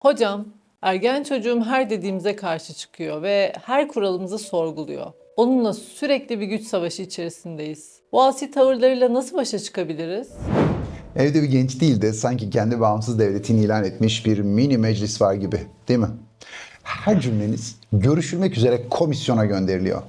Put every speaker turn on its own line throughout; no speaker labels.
Hocam, ergen çocuğum her dediğimize karşı çıkıyor ve her kuralımızı sorguluyor. Onunla sürekli bir güç savaşı içerisindeyiz. Bu asi tavırlarıyla nasıl başa çıkabiliriz?
Evde bir genç değil de sanki kendi bağımsız devletini ilan etmiş bir mini meclis var gibi değil mi? Her cümleniz görüşülmek üzere komisyona gönderiliyor.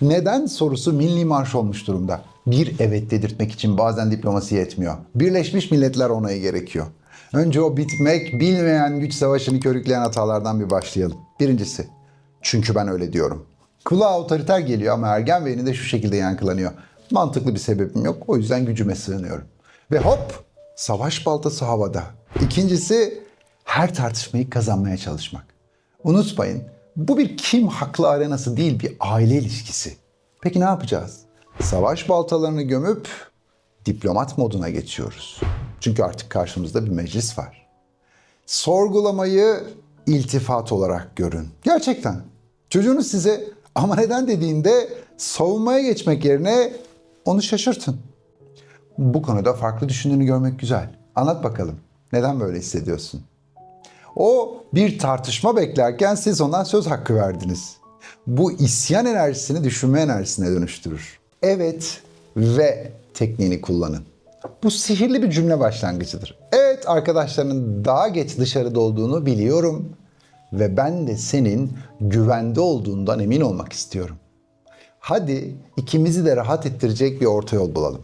Neden sorusu milli marş olmuş durumda. Bir evet dedirtmek için bazen diplomasi yetmiyor. Birleşmiş Milletler onayı gerekiyor. Önce o bitmek bilmeyen güç savaşını körükleyen hatalardan bir başlayalım. Birincisi, çünkü ben öyle diyorum. Kulağa otoriter geliyor ama ergen beyninde şu şekilde yankılanıyor. Mantıklı bir sebebim yok, o yüzden gücüme sığınıyorum. Ve hop, savaş baltası havada. İkincisi, her tartışmayı kazanmaya çalışmak. Unutmayın, bu bir kim haklı arenası değil, bir aile ilişkisi. Peki ne yapacağız? Savaş baltalarını gömüp diplomat moduna geçiyoruz. Çünkü artık karşımızda bir meclis var. Sorgulamayı iltifat olarak görün. Gerçekten. Çocuğunuz size ama neden dediğinde savunmaya geçmek yerine onu şaşırtın. Bu konuda farklı düşündüğünü görmek güzel. Anlat bakalım. Neden böyle hissediyorsun? O bir tartışma beklerken siz ona söz hakkı verdiniz. Bu isyan enerjisini düşünme enerjisine dönüştürür. Evet ve tekniğini kullanın. Bu sihirli bir cümle başlangıcıdır. Evet arkadaşlarının daha geç dışarıda olduğunu biliyorum ve ben de senin güvende olduğundan emin olmak istiyorum. Hadi ikimizi de rahat ettirecek bir orta yol bulalım.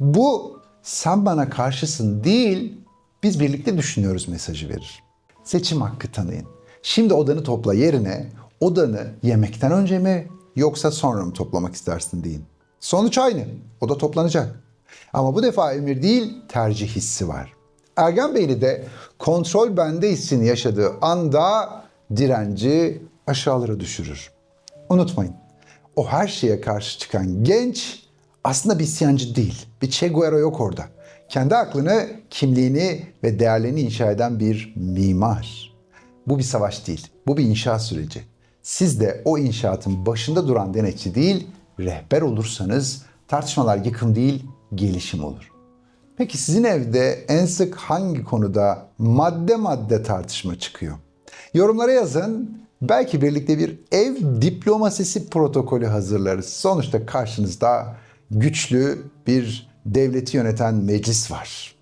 Bu sen bana karşısın değil, biz birlikte düşünüyoruz mesajı verir. Seçim hakkı tanıyın. Şimdi odanı topla yerine odanı yemekten önce mi yoksa sonra mı toplamak istersin deyin. Sonuç aynı. Oda toplanacak. Ama bu defa emir değil tercih hissi var. Ergen beyni de kontrol bende hissini yaşadığı anda direnci aşağılara düşürür. Unutmayın o her şeye karşı çıkan genç aslında bir isyancı değil. Bir Che Guevara yok orada. Kendi aklını, kimliğini ve değerlerini inşa eden bir mimar. Bu bir savaş değil. Bu bir inşaat süreci. Siz de o inşaatın başında duran denetçi değil, rehber olursanız tartışmalar yıkım değil, gelişim olur. Peki sizin evde en sık hangi konuda madde madde tartışma çıkıyor? Yorumlara yazın. Belki birlikte bir ev diplomasisi protokolü hazırlarız. Sonuçta karşınızda güçlü bir devleti yöneten meclis var.